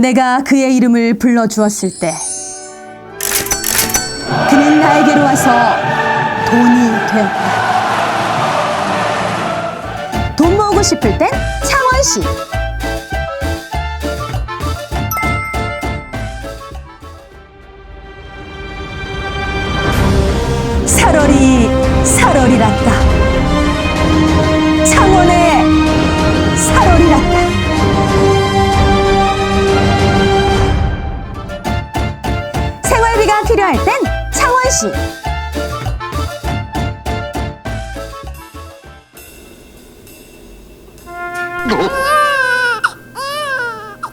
내가 그의 이름을 불러주었을 때 그는 나에게로 와서 돈이 되었다. 돈 모으고 싶을 땐 창원시. 살월이 살월이랐다. 생활비가 필요할 땐 창원시.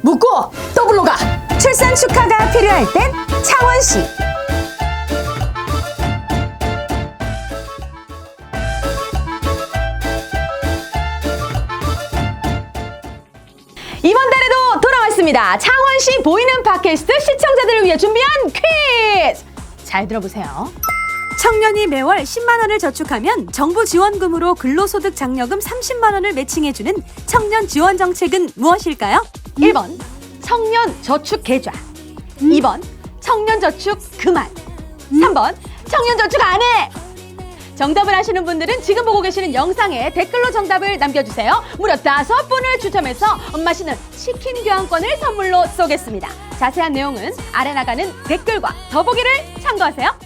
묻고 더블로 가. 출산 축하가 필요할 땐 창원시. 이번 달에도 돌아왔습니다. 창원시 보이는 팟캐스트 시청자들을 위해 준비한 퀴즈. 잘 들어보세요. 청년이 매월 10만 원을 저축하면 정부 지원금으로 근로소득 장려금 30만 원을 매칭해주는 청년 지원 정책은 무엇일까요? 1번 청년 저축 계좌. 2번 청년 저축 그만. 3번 청년 저축 안 해! 정답을 아시는 분들은 지금 보고 계시는 영상에 댓글로 정답을 남겨주세요. 무려 다섯 분을 추첨해서 맛있는 치킨 교환권을 선물로 쏘겠습니다 자세한 내용은 아래 나가는 댓글과 더보기를 참고하세요